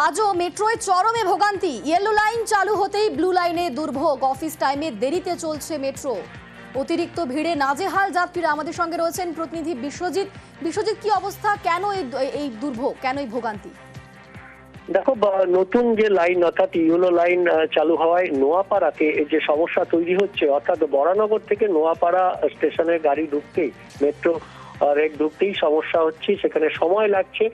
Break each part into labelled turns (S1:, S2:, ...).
S1: আজও মেট্রোয় চরমে ভোগান্তি। ইয়েলো লাইন চালু হতেই ব্লু লাইনে দুর্ভোগ। অফিস টাইমে দেরিতে চলছে মেট্রো। অতিরিক্ত ভিড়ে নাজেহাল যাত্রীরা আমাদের সঙ্গে রয়েছেন প্রতিনিধি বিশ্বজিৎ। বিশ্বজিৎ, কি অবস্থা? কেন এই দুর্ভোগ? কেন এই ভোগান্তি?
S2: দেখো নতুন যে লাইন অর্থাৎ ইউনো লাইন চালু হওয়ায় নোয়াপাড়াতে যে সমস্যা তৈরি হচ্ছে, অর্থাৎ বরানগর থেকে নোয়াপাড়া স্টেশনের গাড়ি ঢুকতেই মেট্রো রেক ঢুকতেই সমস্যা হচ্ছে, সেখানে সময় লাগছে।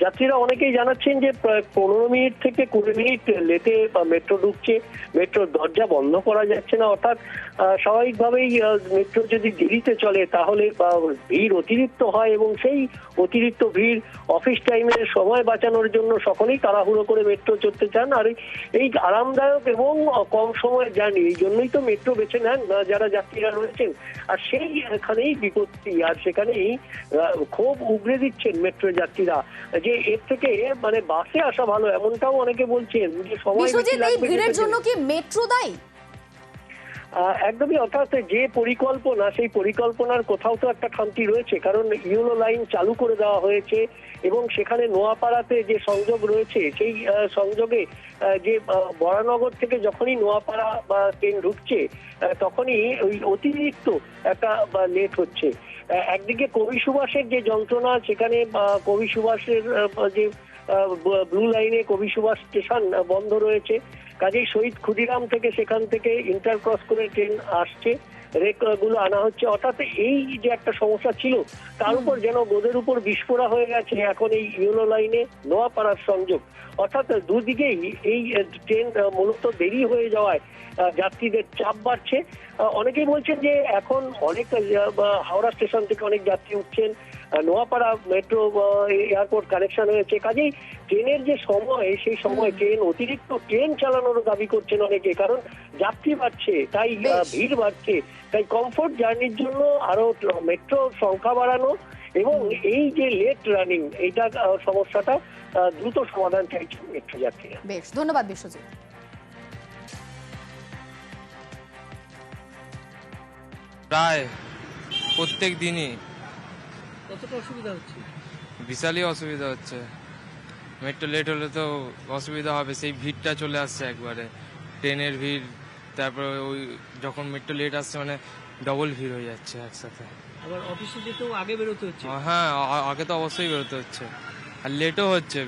S2: যাত্রীরা অনেকেই জানাচ্ছেন যে প্রায় পনেরো মিনিট থেকে কুড়ি মিনিট লেটে মেট্রো ঢুকছে। মেট্রোর দরজা বন্ধ করা যাচ্ছে না। অর্থাৎ স্বাভাবিকভাবেই মেট্রো যদি দেরিতে চলে, তাহলে ভিড় অতিরিক্ত হয় এবং সেই অতিরিক্ত ভিড় অফিস টাইমের সময় বাঁচানোর জন্য সকলেই তাড়াহুড়ো করে মেট্রো চড়তে চান। আর এই- আরামদায়ক এবং কম সময়ের জার্নি, এই জন্যই তো মেট্রো বেছে নেন যারা যাত্রীরা রয়েছেন। আর সেই এখানেই বিপত্তি, আর সেখানেই আহ, ক্ষোভ উগড়ে দিচ্ছেন মেট্রো যাত্রীরা। যে এর থেকে মানে বাসে আসা ভালো এমনটাও অনেকে বলছেন যে সময়
S1: ভিড়ের জন্য কি মেট্রো দায়ী?
S2: একদমই, অর্থাৎ যে পরিকল্পনা, সেই পরিকল্পনার কোথাও তো একটা খামতি রয়েছে, কারণ ইউনো লাইন চালু করে দেওয়া হয়েছে এবং সেখানে নোয়াপাড়াতে যে সংযোগ রয়েছে, সেই সংযোগে যে বরানগর থেকে যখনই নোয়াপাড়া, বা, ট্রেন ঢুকছে তখনই ওই অতিরিক্ত একটা লেট হচ্ছে। একদিকে কবি সুভাষের যে যন্ত্রণা, সেখানে কবি সুভাষের যে ব্লু লাইনে কবি সুভাষ স্টেশন বন্ধ রয়েছে কাজেই শহীদ ক্ষুদিরাম থেকে সেখান থেকে ইন্টার ক্রস করে ট্রেন আসছে। রেকগুলো আনা হচ্ছে। অর্থাৎ এই যে একটা সমস্যা ছিল, তার উপর যেন গোদের উপর বিস্ফোরা হয়ে গেছে এখন এই ইউনো লাইনে নোয়াপাড়ার সংযোগ। অর্থাৎ দুদিকেই এই ট্রেন মূলত দেরি হয়ে যাওয়ায় যাত্রীদের চাপ বাড়ছে। অনেকেই বলছেন যে এখন অনেক হাওড়া স্টেশন থেকে অনেক যাত্রী উঠছেন। নোয়াপাড়া মেট্রো এয়ারপোর্ট কানেকশন হয়েছে। কাজেই ট্রেনের যে সময় সেই সময় ট্রেন অতিরিক্ত ট্রেন চালানোর দাবি করছেন অনেকে কারণ যাত্রী বাড়ছে তাই ভিড় বাড়ছে। তাই কমফোর্ট জার্নির জন্য আরও মেট্রো সংখ্যা বাড়ানো এবং এই যে লেট রানিং এইটা সমস্যাটা দ্রুত সমাধান চাইছে মেট্রো যাত্রীরা।
S1: বেশ ধন্যবাদ বিশ্বজিৎ।
S3: প্রায় প্রত্যেক দিনই
S4: কতটা অসুবিধা হচ্ছে?
S3: বিশালই অসুবিধা হচ্ছে। মেট্রো লেট হলে তো অসুবিধা হবে সেই ভিড়টা চলে আসছে একবারে। ট্রেনের ভিড় তারপরে ওই যখন মেট্রো লেট আসছে মানে ডবল ভিড় হয়ে যাচ্ছে একসাথে।
S4: আবার অফিসে যেতেও আগে বেরোতে হচ্ছে?
S3: হ্যাঁ আগে তো অবশ্যই বেরোতে হচ্ছে। আর লেটও হচ্ছে।